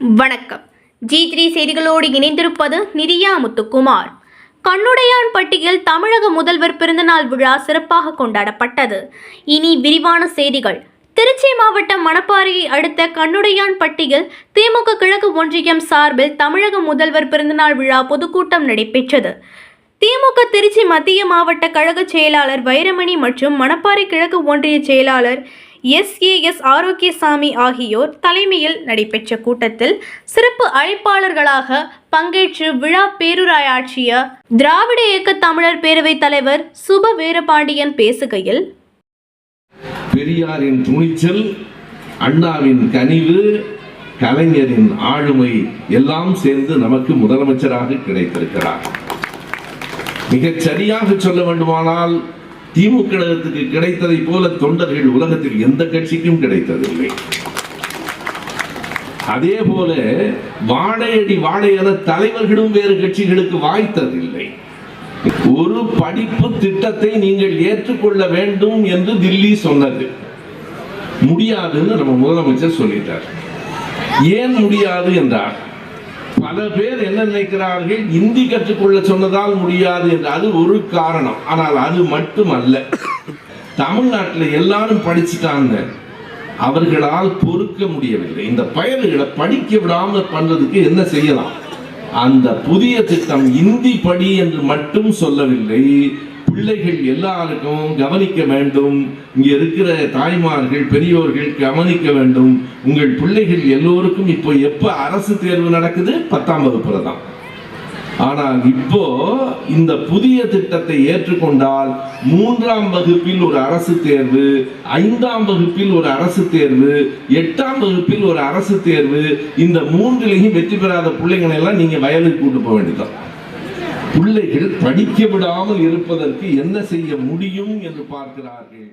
வணக்கம். G three செய்திகளோடு இணைந்திருப்பது நிதியா முத்துக்குமார். கண்ணுடையான் பட்டியில் தமிழக முதல்வர் பிறந்தநாள் விழா சிறப்பாக கொண்டாடப்பட்டது. இனி விரிவான செய்திகள். திருச்சி மாவட்டம் மணப்பாறையை அடுத்த கண்ணுடையான் பட்டியில் திமுக கிழக்கு ஒன்றியம் சார்பில் தமிழக முதல்வர் பிறந்தநாள் விழா பொதுக்கூட்டம் நடைபெற்றது. திமுக திருச்சி மத்திய மாவட்ட கழக செயலாளர் வைரமணி மற்றும் மணப்பாறை கிழக்கு ஒன்றிய செயலாளர் எஸ் ஏ எஸ் ஆரோக்கியசாமி ஆகியோர் தலைமையில் நடைபெற்ற கூட்டத்தில் சிறப்பு அழைப்பாளர்களாக பங்கேற்று விழா பேருரையாற்றிய திராவிட இயக்க தமிழர் பேரவைத் தலைவர் சுப வீரபாண்டியன் பேசுகையில் பெரியாரின் துணிச்சல் அண்ணாவின் கனிவு கலைஞரின் ஆளுமை எல்லாம் சேர்ந்து நமக்கு முதலமைச்சராக கிடைத்திருக்கிறார். மிகச் சரியாக சொல்ல வேண்டுமானால் திமுக கழகத்துக்கு கிடைத்ததை போல தொண்டர்கள் உலகத்தில் எந்த கட்சிக்கும் கிடைத்ததில்லை. அதே போல வாழையடி வாழை தலைவர்களும் வேறு கட்சிகளுக்கு வாய்த்ததில்லை. ஒரு படிப்பு திட்டத்தை நீங்கள் ஏற்றுக்கொள்ள வேண்டும் என்று தில்லி சொன்னது. முடியாதுன்னு நம்ம முதலமைச்சர் சொல்லிட்டார். ஏன் முடியாது என்றார்? பல பேர் என்ன நினைக்கிறார்கள்? இந்தி கற்றுக்கொள்ள சொன்னதால் முடியாது என்று. அது ஒரு காரணம். ஆனால் அது மட்டுமல்ல. தமிழ்நாட்டில் எல்லாரும் படிச்சுட்டாங்க. அவர்களால் பொறுக்க முடியவில்லை. இந்த பயல்களை படிக்க விடாமல் பண்றதுக்கு என்ன செய்யலாம்? அந்த புதிய திட்டம் இந்தி படி என்று மட்டும் சொல்லவில்லை. பிள்ளைகள் எல்லாருக்கும் கவனிக்க வேண்டும். இங்க இருக்கிற தாய்மார்கள் பெரியோர்கள் கவனிக்க வேண்டும். உங்கள் பிள்ளைகள் எல்லோருக்கும் இப்போ எப்ப அரசு தேர்வு நடக்குது? பத்தாம் வகுப்புல தான். ஆனால் இப்போ இந்த புதிய திட்டத்தை ஏற்றுக்கொண்டால் மூன்றாம் வகுப்பில் ஒரு அரசு தேர்வு ஐந்தாம் வகுப்பில் ஒரு அரசு தேர்வு எட்டாம் வகுப்பில் ஒரு அரசு தேர்வு இந்த மூன்றிலையும் வெற்றி பெறாத பிள்ளைங்களை எல்லாம் நீங்க வயலுக்கு கூட்டு போக வேண்டியதான் பிள்ளைகள் படிக்க விடாமல் இருப்பதற்கு என்ன செய்ய முடியும் என்று பார்க்கிறார்கள்?